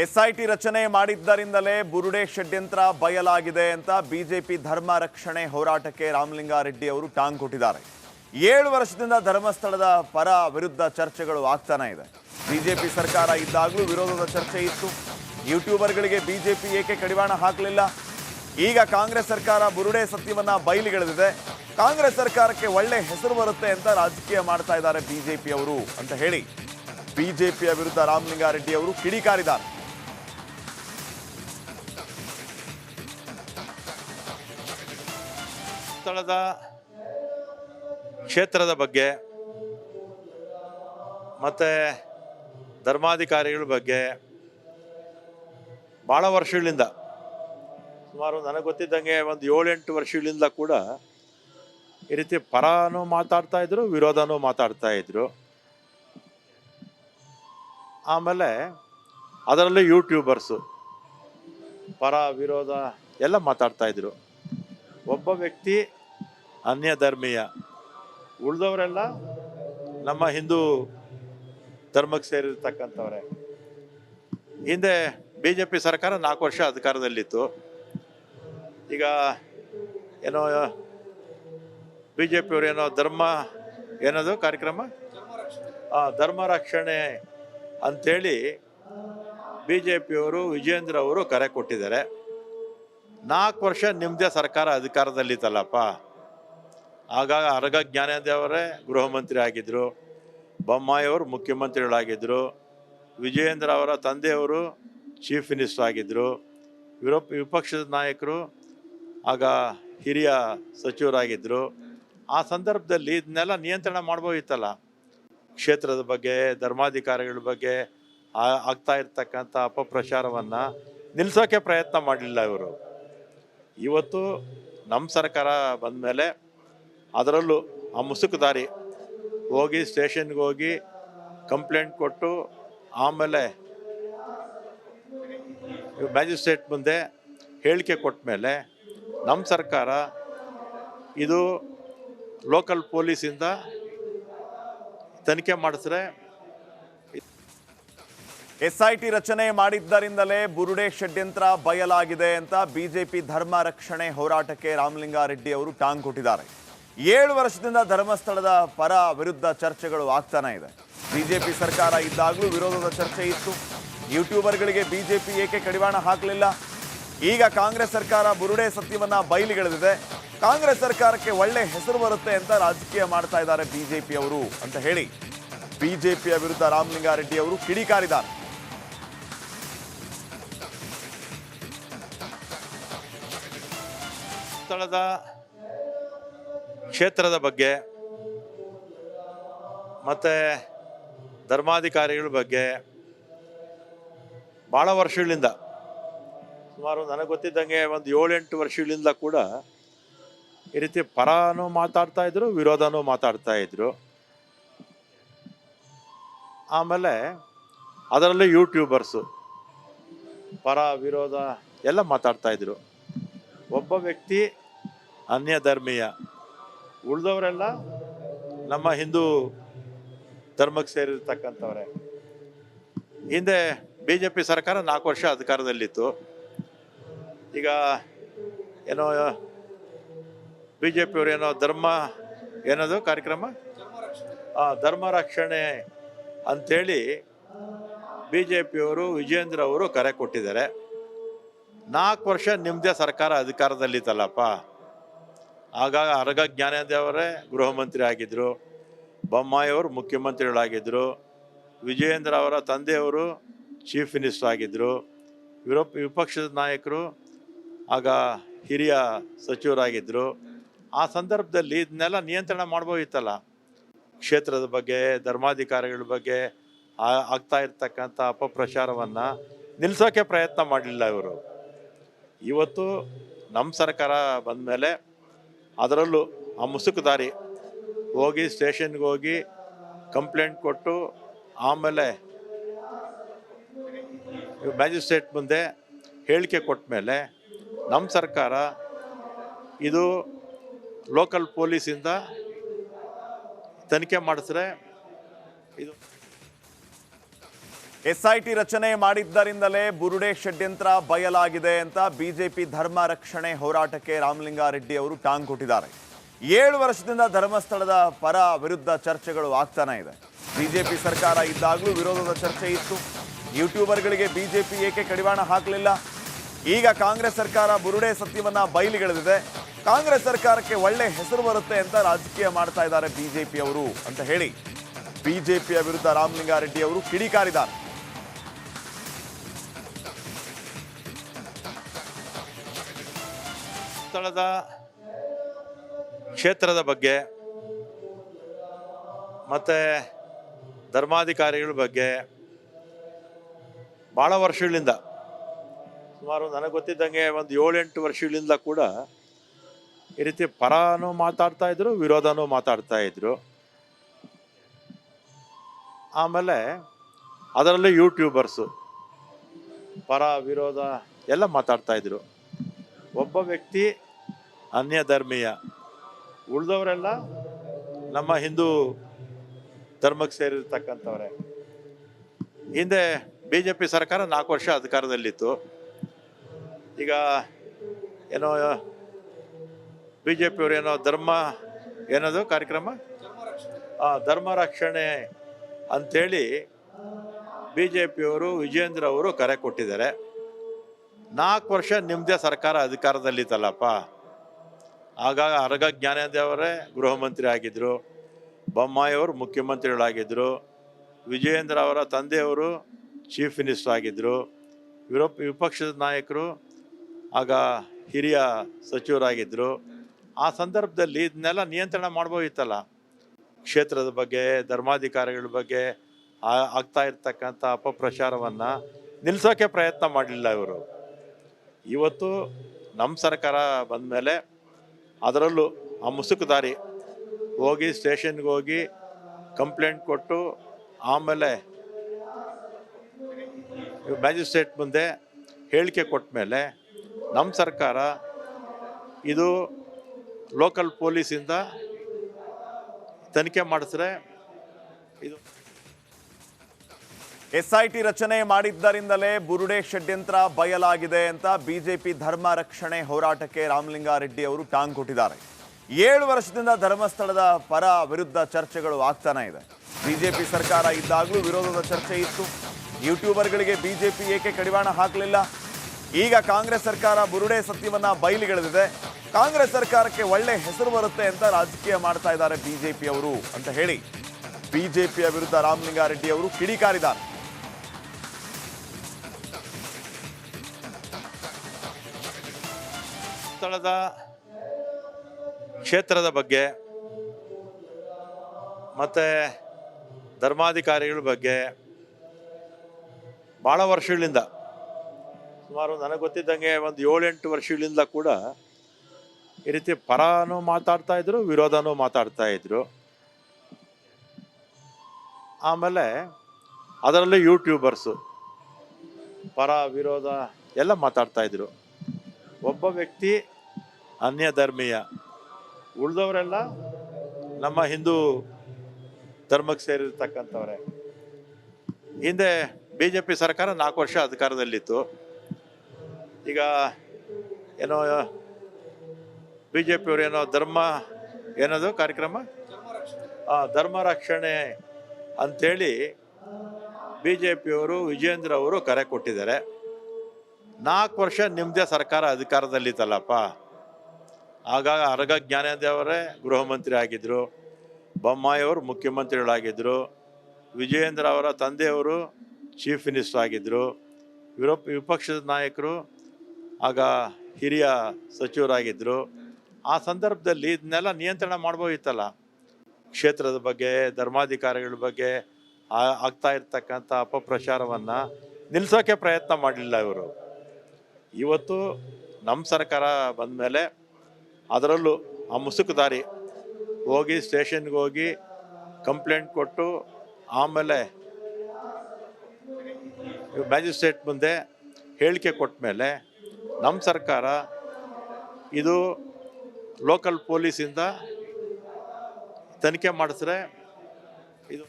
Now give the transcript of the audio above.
SIT ರಚನೆ ಮಾಡಿದ್ದರಿಂದಲೇ ಬುರುಡೆ ಷಡ್ಯಂತ್ರ ಬಯಲಾಗಿದೆ ಅಂತ ಬಿಜೆಪಿ ಧರ್ಮ ರಕ್ಷಣೆ ಹೋರಾಟಕ್ಕೆ ರಾಮಲಿಂಗಾರೆಡ್ಡಿ ಅವರು ಟಾಂಗ್ ಕೊಟ್ಟಿದ್ದಾರೆ. ಏಳು ವರ್ಷದಿಂದ ಧರ್ಮಸ್ಥಳದ ಪರ ವಿರುದ್ಧ ಚರ್ಚೆಗಳು ಆಗ್ತಾನೆ ಇದೆ. ಬಿಜೆಪಿ ಸರ್ಕಾರ ಇದ್ದಾಗಲೂ ವಿರೋಧದ ಚರ್ಚೆ ಇತ್ತು. ಯೂಟ್ಯೂಬರ್ಗಳಿಗೆ ಬಿಜೆಪಿ ಏಕೆ ಕಡಿವಾಣ ಹಾಕಲಿಲ್ಲ? ಈಗ ಕಾಂಗ್ರೆಸ್ ಸರ್ಕಾರ ಬುರುಡೆ ಸತ್ಯವನ್ನ ಬಯಲಿಗೆಳೆದಿದೆ. ಕಾಂಗ್ರೆಸ್ ಸರ್ಕಾರಕ್ಕೆ ಒಳ್ಳೆ ಹೆಸರು ಬರುತ್ತೆ ಅಂತ ರಾಜಕೀಯ ಮಾಡ್ತಾ ಇದ್ದಾರೆ ಬಿಜೆಪಿಯವರು ಅಂತ ಹೇಳಿ ಬಿಜೆಪಿಯ ವಿರುದ್ಧ ರಾಮಲಿಂಗಾರೆಡ್ಡಿ ಅವರು ಕಿಡಿಕಾರಿದ್ದಾರೆ. ಸ್ಥಳದ ಕ್ಷೇತ್ರದ ಬಗ್ಗೆ, ಮತ್ತು ಧರ್ಮಾಧಿಕಾರಿಗಳ ಬಗ್ಗೆ ಭಾಳ ವರ್ಷಗಳಿಂದ, ಸುಮಾರು ನನಗೆ ಗೊತ್ತಿದ್ದಂಗೆ ಒಂದು ಏಳೆಂಟು ವರ್ಷಗಳಿಂದ ಕೂಡ ಈ ರೀತಿ ಪರನೂ ಮಾತಾಡ್ತಾ ಇದ್ರು, ವಿರೋಧನೂ ಮಾತಾಡ್ತಾ ಇದ್ರು. ಆಮೇಲೆ ಅದರಲ್ಲೂ ಯೂಟ್ಯೂಬರ್ಸು ಪರ, ವಿರೋಧ ಎಲ್ಲ ಮಾತಾಡ್ತಾ ಇದ್ರು. ಒಬ್ಬ ವ್ಯಕ್ತಿ ಅನ್ಯ ಧರ್ಮೀಯ ಉಳಿದವರೆಲ್ಲ ನಮ್ಮ ಹಿಂದೂ ಧರ್ಮಕ್ಕೆ ಸೇರಿರ್ತಕ್ಕಂಥವ್ರೆ. ಹಿಂದೆ ಬಿ ಜೆ ಪಿ ಸರ್ಕಾರ ನಾಲ್ಕು ವರ್ಷ ಅಧಿಕಾರದಲ್ಲಿತ್ತು. ಈಗ ಏನೋ ಬಿ ಜೆ ಪಿಯವರು ಏನೋ ಧರ್ಮ ಏನದು ಕಾರ್ಯಕ್ರಮ? ಧರ್ಮ ರಕ್ಷಣೆ ಅಂಥೇಳಿ ಬಿ ಜೆ ಪಿಯವರು ವಿಜೇಂದ್ರ ಅವರು ಕರೆ ಕೊಟ್ಟಿದ್ದಾರೆ. ನಾಲ್ಕು ವರ್ಷ ನಿಮ್ಮದೇ ಸರ್ಕಾರ ಅಧಿಕಾರದಲ್ಲಿತ್ತಲ್ಲಪ್ಪ. ಆಗ ಅರಗ ಜ್ಞಾನದೇವರೇ ಗೃಹ ಮಂತ್ರಿ ಆಗಿದ್ದರು ಬೊಮ್ಮಾಯಿಯವರು ಮುಖ್ಯಮಂತ್ರಿಗಳಾಗಿದ್ದರು ವಿಜಯೇಂದ್ರ ಅವರ ತಂದೆಯವರು ಚೀಫ್ ಮಿನಿಸ್ಟರ್ ಆಗಿದ್ದರು ವಿರೋಪ ವಿಪಕ್ಷದ ನಾಯಕರು, ಆಗ ಹಿರಿಯ ಸಚಿವರಾಗಿದ್ದರು ಆ ಸಂದರ್ಭದಲ್ಲಿ ಇದನ್ನೆಲ್ಲ ನಿಯಂತ್ರಣ ಮಾಡ್ಬೋದಿತ್ತಲ್ಲ. ಕ್ಷೇತ್ರದ ಬಗ್ಗೆ, ಧರ್ಮಾಧಿಕಾರಿಗಳ ಬಗ್ಗೆ ಆಗ್ತಾ ಇರ್ತಕ್ಕಂಥ ಅಪಪ್ರಚಾರವನ್ನು ನಿಲ್ಲಿಸೋಕೆ ಪ್ರಯತ್ನ ಮಾಡಲಿಲ್ಲ ಇವರು. ಇವತ್ತು ನಮ್ಮ ಸರ್ಕಾರ ಬಂದ ಮೇಲೆ ಅದರಲ್ಲೂ ಆ ಮುಸುಕು ದಾರಿ ಹೋಗಿ ಸ್ಟೇಷನ್ಗೆ ಹೋಗಿ ಕಂಪ್ಲೇಂಟ್ ಕೊಟ್ಟು ಆಮೇಲೆ ಮ್ಯಾಜಿಸ್ಟ್ರೇಟ್ ಮುಂದೆ ಹೇಳಿಕೆ ಕೊಟ್ಟ ಮೇಲೆ ನಮ್ಮ ಸರ್ಕಾರ ಇದು ಲೋಕಲ್ ಪೊಲೀಸಿಂದ ತನಿಖೆ ಮಾಡಿಸಿದ್ರೆ ಎಸ್ಐಟಿ ರಚನೆ ಮಾಡಿದ್ದರಿಂದಲೇ ಬುರುಡೆ ಷಡ್ಯಂತ್ರ ಬಯಲಾಗಿದೆ ಅಂತ ಬಿಜೆಪಿ ಧರ್ಮ ರಕ್ಷಣೆ ಹೋರಾಟಕ್ಕೆ ರಾಮಲಿಂಗಾರೆಡ್ಡಿ ಅವರು ಟಾಂಗ್ ಕೊಟ್ಟಿದ್ದಾರೆ. ಏಳು ವರ್ಷದಿಂದ ಧರ್ಮಸ್ಥಳದ ಪರ ವಿರುದ್ಧ ಚರ್ಚೆಗಳು ಆಗ್ತಾನೆ ಇದೆ. ಬಿಜೆಪಿ ಸರ್ಕಾರ ಇದ್ದಾಗಲೂ ವಿರೋಧದ ಚರ್ಚೆ ಇತ್ತು. ಯೂಟ್ಯೂಬರ್ಗಳಿಗೆ ಬಿಜೆಪಿ ಏಕೆ ಕಡಿವಾಣ ಹಾಕಲಿಲ್ಲ? ಈಗ ಕಾಂಗ್ರೆಸ್ ಸರ್ಕಾರ ಬುರುಡೆ ಸತ್ಯವನ್ನ ಬಯಲಿಗೆಳೆದಿದೆ. ಕಾಂಗ್ರೆಸ್ ಸರ್ಕಾರಕ್ಕೆ ಒಳ್ಳೆ ಹೆಸರು ಬರುತ್ತೆ ಅಂತ ರಾಜಕೀಯ ಮಾಡ್ತಾ ಇದ್ದಾರೆ ಬಿಜೆಪಿಯವರು ಅಂತ ಹೇಳಿ ಬಿಜೆಪಿಯ ವಿರುದ್ಧ ರಾಮಲಿಂಗಾರೆಡ್ಡಿ ಅವರು ಕಿಡಿಕಾರಿದ್ದಾರೆ. ಸ್ಥಳದ ಕ್ಷೇತ್ರದ ಬಗ್ಗೆ, ಮತ್ತು ಧರ್ಮಾಧಿಕಾರಿಗಳ ಬಗ್ಗೆ ಭಾಳ ವರ್ಷಗಳಿಂದ, ಸುಮಾರು ನನಗೆ ಗೊತ್ತಿದ್ದಂಗೆ ಒಂದು ಏಳೆಂಟು ವರ್ಷಗಳಿಂದ ಕೂಡ ಈ ರೀತಿ ಪರನೂ ಮಾತಾಡ್ತಾ ಇದ್ರು, ವಿರೋಧನೂ ಮಾತಾಡ್ತಾ ಇದ್ರು. ಆಮೇಲೆ ಅದರಲ್ಲೂ ಯೂಟ್ಯೂಬರ್ಸು, ಪರ, ವಿರೋಧ ಎಲ್ಲ ಮಾತಾಡ್ತಾ ಇದ್ರು. ಒಬ್ಬ ವ್ಯಕ್ತಿ ಅನ್ಯ ಧರ್ಮೀಯ. ಉಳಿದವರೆಲ್ಲ ನಮ್ಮ ಹಿಂದೂ ಧರ್ಮಕ್ಕೆ ಸೇರಿರ್ತಕ್ಕಂಥವ್ರೆ. ಹಿಂದೆ ಬಿ ಜೆ ಪಿ ಸರ್ಕಾರ ನಾಲ್ಕು ವರ್ಷ ಅಧಿಕಾರದಲ್ಲಿತ್ತು. ಈಗ ಏನೋ ಬಿ ಜೆ ಪಿಯವರು ಏನೋ ಧರ್ಮ ಏನದು ಕಾರ್ಯಕ್ರಮ? ಧರ್ಮ ರಕ್ಷಣೆ ಅಂಥೇಳಿ ಬಿ ಜೆ ಪಿಯವರು ವಿಜೇಂದ್ರ ಅವರು ಕರೆ ಕೊಟ್ಟಿದ್ದಾರೆ. ನಾಲ್ಕು ವರ್ಷ ನಿಮ್ಮದೇ ಸರ್ಕಾರ ಅಧಿಕಾರದಲ್ಲಿತ್ತಲ್ಲಪ್ಪ. ಆಗ ಅರಗ ಜ್ಞಾನದೇವರೇ ಗೃಹ ಮಂತ್ರಿ ಆಗಿದ್ದರು ಬೊಮ್ಮಾಯಿಯವರು ಮುಖ್ಯಮಂತ್ರಿಗಳಾಗಿದ್ದರು ವಿಜಯೇಂದ್ರ ಅವರ ತಂದೆಯವರು ಚೀಫ್ ಮಿನಿಸ್ಟರ್ ಆಗಿದ್ದರು ವಿರೋಪ, ವಿಪಕ್ಷದ ನಾಯಕರು, ಆಗ ಹಿರಿಯ ಸಚಿವರಾಗಿದ್ದರು ಆ ಸಂದರ್ಭದಲ್ಲಿ ಇದನ್ನೆಲ್ಲ ನಿಯಂತ್ರಣ ಮಾಡ್ಬೋದಿತ್ತಲ್ಲ? ಕ್ಷೇತ್ರದ ಬಗ್ಗೆ, ಧರ್ಮಾಧಿಕಾರಿಗಳ ಬಗ್ಗೆ ಆಗ್ತಾ ಇರ್ತಕ್ಕಂಥ ಅಪಪ್ರಚಾರವನ್ನು ನಿಲ್ಲಿಸೋಕೆ ಪ್ರಯತ್ನ ಮಾಡಲಿಲ್ಲ ಇವರು. ಇವತ್ತು ನಮ್ಮ ಸರ್ಕಾರ ಬಂದ ಮೇಲೆ ಅದರಲ್ಲೂ ಆ ಮುಸುಕು ದಾರಿ ಹೋಗಿ ಸ್ಟೇಷನ್ಗೆ ಹೋಗಿ ಕಂಪ್ಲೇಂಟ್ ಕೊಟ್ಟು ಆಮೇಲೆ ಮ್ಯಾಜಿಸ್ಟ್ರೇಟ್ ಮುಂದೆ ಹೇಳಿಕೆ ಕೊಟ್ಟ ಮೇಲೆ ನಮ್ಮ ಸರ್ಕಾರ ಇದು ಲೋಕಲ್ ಪೊಲೀಸಿಂದ ತನಿಖೆ ಮಾಡಿಸ್ರೆ ಇದು ಎಸ್ಐಟಿ ರಚನೆ ಮಾಡಿದ್ದರಿಂದಲೇ ಬುರುಡೆ ಷಡ್ಯಂತ್ರ ಬಯಲಾಗಿದೆ ಅಂತ ಬಿಜೆಪಿ ಧರ್ಮ ರಕ್ಷಣೆ ಹೋರಾಟಕ್ಕೆ ರಾಮಲಿಂಗಾರೆಡ್ಡಿ ಅವರು ಟಾಂಗ್ ಕೊಟ್ಟಿದ್ದಾರೆ. ಏಳು ವರ್ಷದಿಂದ ಧರ್ಮಸ್ಥಳದ ಪರ ವಿರುದ್ಧ ಚರ್ಚೆಗಳು ಆಗ್ತಾನೆ ಇದೆ. ಬಿಜೆಪಿ ಸರ್ಕಾರ ಇದ್ದಾಗಲೂ ವಿರೋಧದ ಚರ್ಚೆ ಇತ್ತು. ಯೂಟ್ಯೂಬರ್ಗಳಿಗೆ ಬಿಜೆಪಿ ಏಕೆ ಕಡಿವಾಣ ಹಾಕಲಿಲ್ಲ? ಈಗ ಕಾಂಗ್ರೆಸ್ ಸರ್ಕಾರ ಬುರುಡೆ ಸತ್ಯವನ್ನ ಬಯಲಿಗೆಳೆದಿದೆ. ಕಾಂಗ್ರೆಸ್ ಸರ್ಕಾರಕ್ಕೆ ಒಳ್ಳೆ ಹೆಸರು ಬರುತ್ತೆ ಅಂತ ರಾಜಕೀಯ ಮಾಡ್ತಾ ಇದ್ದಾರೆ ಬಿಜೆಪಿಯವರು ಅಂತ ಹೇಳಿ ಬಿಜೆಪಿಯ ವಿರುದ್ಧ ರಾಮಲಿಂಗಾರೆಡ್ಡಿ ಅವರು ಕಿಡಿಕಾರಿದ್ದಾರೆ. ಸ್ಥಳದ ಕ್ಷೇತ್ರದ ಬಗ್ಗೆ, ಮತ್ತು ಧರ್ಮಾಧಿಕಾರಿಗಳ ಬಗ್ಗೆ ಭಾಳ ವರ್ಷಗಳಿಂದ, ಸುಮಾರು ನನಗೆ ಗೊತ್ತಿದ್ದಂಗೆ ಒಂದು ಏಳೆಂಟು ವರ್ಷಗಳಿಂದ ಕೂಡ ಈ ರೀತಿ ಪರನೂ ಮಾತಾಡ್ತಾ ಇದ್ರು, ವಿರೋಧನೂ ಮಾತಾಡ್ತಾ ಇದ್ರು. ಆಮೇಲೆ ಅದರಲ್ಲೂ ಯೂಟ್ಯೂಬರ್ಸು ಪರ, ವಿರೋಧ ಎಲ್ಲ ಮಾತಾಡ್ತಾ ಇದ್ರು. ಒಬ್ಬ ವ್ಯಕ್ತಿ ಅನ್ಯ ಧರ್ಮೀಯ ಉಳಿದವರೆಲ್ಲ ನಮ್ಮ ಹಿಂದೂ ಧರ್ಮಕ್ಕೆ ಸೇರಿರ್ತಕ್ಕಂಥವ್ರೆ. ಹಿಂದೆ ಬಿ ಜೆ ಪಿ ಸರ್ಕಾರ ನಾಲ್ಕು ವರ್ಷ ಅಧಿಕಾರದಲ್ಲಿತ್ತು. ಈಗ ಏನೋ ಬಿ ಜೆ ಪಿಯವರು ಏನೋ ಧರ್ಮ ಏನದು ಕಾರ್ಯಕ್ರಮ? ಧರ್ಮ ರಕ್ಷಣೆ ಅಂಥೇಳಿ ಬಿ ಜೆ ಪಿಯವರು ವಿಜೇಂದ್ರ ಅವರು ಕರೆ ಕೊಟ್ಟಿದ್ದಾರೆ. ನಾಲ್ಕು ವರ್ಷ ನಿಮ್ಮದೇ ಸರ್ಕಾರ ಅಧಿಕಾರದಲ್ಲಿತ್ತಲ್ಲಪ್ಪ. ಆಗ ಅರಗ ಜ್ಞಾನೇಂದ್ರವರೇ ಗೃಹ ಮಂತ್ರಿ ಆಗಿದ್ದರು ಬೊಮ್ಮಾಯಿಯವರು ಮುಖ್ಯಮಂತ್ರಿಗಳಾಗಿದ್ದರು ವಿಜಯೇಂದ್ರ ಅವರ ತಂದೆಯವರು ಚೀಫ್ ಮಿನಿಸ್ಟರ್ ಆಗಿದ್ದರು ವಿರೋಪ, ವಿಪಕ್ಷದ ನಾಯಕರು, ಆಗ ಹಿರಿಯ ಸಚಿವರಾಗಿದ್ದರು ಆ ಸಂದರ್ಭದಲ್ಲಿ ಇದನ್ನೆಲ್ಲ ನಿಯಂತ್ರಣ ಮಾಡ್ಬೋದಿತ್ತಲ್ಲ. ಕ್ಷೇತ್ರದ ಬಗ್ಗೆ, ಧರ್ಮಾಧಿಕಾರಿಗಳ ಬಗ್ಗೆ ಆಗ್ತಾ ಇರ್ತಕ್ಕಂಥ ಅಪಪ್ರಚಾರವನ್ನು ನಿಲ್ಲಿಸೋಕೆ ಪ್ರಯತ್ನ ಮಾಡಲಿಲ್ಲ ಇವರು. ಇವತ್ತು ನಮ್ಮ ಸರ್ಕಾರ ಬಂದ ಮೇಲೆ ಅದರಲ್ಲೂ ಆ ಮುಸುಕು ದಾರಿ ಹೋಗಿ ಸ್ಟೇಷನ್ಗೆ ಹೋಗಿ ಕಂಪ್ಲೇಂಟ್ ಕೊಟ್ಟು ಆಮೇಲೆ ಮ್ಯಾಜಿಸ್ಟ್ರೇಟ್ ಮುಂದೆ ಹೇಳಿಕೆ ಕೊಟ್ಟ ಮೇಲೆ ನಮ್ಮ ಸರ್ಕಾರ ಇದು ಲೋಕಲ್ ಪೊಲೀಸಿಂದ ತನಿಖೆ ಮಾಡಿಸಿದ್ರೆ ಇದು ಎಸ್ಐಟಿ ರಚನೆ ಮಾಡಿದ್ದರಿಂದಲೇ ಬುರುಡೆ ಷಡ್ಯಂತ್ರ ಬಯಲಾಗಿದೆ ಅಂತ ಬಿಜೆಪಿ ಧರ್ಮ ರಕ್ಷಣೆ ಹೋರಾಟಕ್ಕೆ ರಾಮಲಿಂಗಾರೆಡ್ಡಿ ಅವರು ಟಾಂಗ್ ಕೊಟ್ಟಿದ್ದಾರೆ. ಏಳು ವರ್ಷದಿಂದ ಧರ್ಮಸ್ಥಳದ ಪರ ವಿರುದ್ಧ ಚರ್ಚೆಗಳು ಆಗ್ತಾನೆ ಇದೆ. ಬಿಜೆಪಿ ಸರ್ಕಾರ ಇದ್ದಾಗಲೂ ವಿರೋಧದ ಚರ್ಚೆ ಇತ್ತು. ಯೂಟ್ಯೂಬರ್ಗಳಿಗೆ ಬಿಜೆಪಿ ಏಕೆ ಕಡಿವಾಣ ಹಾಕಲಿಲ್ಲ? ಈಗ ಕಾಂಗ್ರೆಸ್ ಸರ್ಕಾರ ಬುರುಡೆ ಸತ್ಯವನ್ನ ಬಯಲಿಗೆಳೆದಿದೆ. ಕಾಂಗ್ರೆಸ್ ಸರ್ಕಾರಕ್ಕೆ ಒಳ್ಳೆ ಹೆಸರು ಬರುತ್ತೆ ಅಂತ ರಾಜಕೀಯ ಮಾಡ್ತಾ ಇದ್ದಾರೆ ಬಿಜೆಪಿ ಅವರು ಅಂತ ಹೇಳಿ ಬಿಜೆಪಿಯ ವಿರುದ್ಧ ರಾಮಲಿಂಗಾರೆಡ್ಡಿ ಅವರು ಕಿಡಿಕಾರಿದ್ದಾರೆ. ಸ್ಥಳದ ಕ್ಷೇತ್ರದ ಬಗ್ಗೆ, ಮತ್ತು ಧರ್ಮಾಧಿಕಾರಿಗಳ ಬಗ್ಗೆ ಭಾಳ ವರ್ಷಗಳಿಂದ, ಸುಮಾರು ನನಗೆ ಗೊತ್ತಿದ್ದಂಗೆ ಒಂದು ಏಳೆಂಟು ವರ್ಷಗಳಿಂದ ಕೂಡ ಈ ರೀತಿ ಪರನೂ ಮಾತಾಡ್ತಾ ಇದ್ರು, ವಿರೋಧನೂ ಮಾತಾಡ್ತಾ ಇದ್ರು. ಆಮೇಲೆ ಅದರಲ್ಲೂ ಯೂಟ್ಯೂಬರ್ಸು, ಪರ, ವಿರೋಧ ಎಲ್ಲ ಮಾತಾಡ್ತಾ ಇದ್ರು. ಒಬ್ಬ ವ್ಯಕ್ತಿ ಅನ್ಯ ಧರ್ಮೀಯ. ಉಳಿದವರೆಲ್ಲ ನಮ್ಮ ಹಿಂದೂ ಧರ್ಮಕ್ಕೆ ಸೇರಿರ್ತಕ್ಕಂಥವ್ರೆ. ಹಿಂದೆ ಬಿ ಜೆ ಪಿ ಸರ್ಕಾರ ನಾಲ್ಕು ವರ್ಷ ಅಧಿಕಾರದಲ್ಲಿತ್ತು. ಈಗ ಏನೋ ಬಿ ಜೆ ಪಿಯವರು ಏನೋ ಧರ್ಮ ಏನದು ಕಾರ್ಯಕ್ರಮ? ಧರ್ಮ ರಕ್ಷಣೆ ಅಂಥೇಳಿ ಬಿ ಜೆ ಪಿಯವರು ವಿಜೇಂದ್ರ ಅವರು ಕರೆ ಕೊಟ್ಟಿದ್ದಾರೆ. ನಾಲ್ಕು ವರ್ಷ ನಿಮ್ಮದೇ ಸರ್ಕಾರ ಅಧಿಕಾರದಲ್ಲಿತ್ತಲ್ಲಪ್ಪ. ಆಗ ಅರಗ ಜ್ಞಾನೇಂದ್ರವರೇ ಗೃಹ ಮಂತ್ರಿ ಆಗಿದ್ದರು ಬೊಮ್ಮಾಯಿಯವರು ಮುಖ್ಯಮಂತ್ರಿಗಳಾಗಿದ್ದರು ವಿಜಯೇಂದ್ರ ಅವರ ತಂದೆಯವರು ಚೀಫ್ ಮಿನಿಸ್ಟರ್ ಆಗಿದ್ದರು ವಿರೋಪ, ವಿಪಕ್ಷದ ನಾಯಕರು, ಆಗ ಹಿರಿಯ ಸಚಿವರಾಗಿದ್ದರು ಆ ಸಂದರ್ಭದಲ್ಲಿ ಇದನ್ನೆಲ್ಲ ನಿಯಂತ್ರಣ ಮಾಡ್ಬೋದಿತ್ತಲ್ಲ? ಕ್ಷೇತ್ರದ ಬಗ್ಗೆ, ಧರ್ಮಾಧಿಕಾರಿಗಳ ಬಗ್ಗೆ ಆಗ್ತಾ ಇರ್ತಕ್ಕಂಥ ಅಪಪ್ರಚಾರವನ್ನು ನಿಲ್ಲಿಸೋಕ್ಕೆ ಪ್ರಯತ್ನ ಮಾಡಲಿಲ್ಲ ಇವರು. ಇವತ್ತು ನಮ್ಮ ಸರ್ಕಾರ ಬಂದ ಮೇಲೆ ಅದರಲ್ಲೂ ಆ ಮುಸುಕು ದಾರಿ ಹೋಗಿ ಸ್ಟೇಷನ್ಗೆ ಹೋಗಿ ಕಂಪ್ಲೇಂಟ್ ಕೊಟ್ಟು ಆಮೇಲೆ ಮ್ಯಾಜಿಸ್ಟ್ರೇಟ್ ಮುಂದೆ ಹೇಳಿಕೆ ಕೊಟ್ಟ ಮೇಲೆ ನಮ್ಮ ಸರ್ಕಾರ ಇದು ಲೋಕಲ್ ಪೊಲೀಸಿಂದ ತನಿಖೆ ಮಾಡಿಸ್ರೆ ಇದು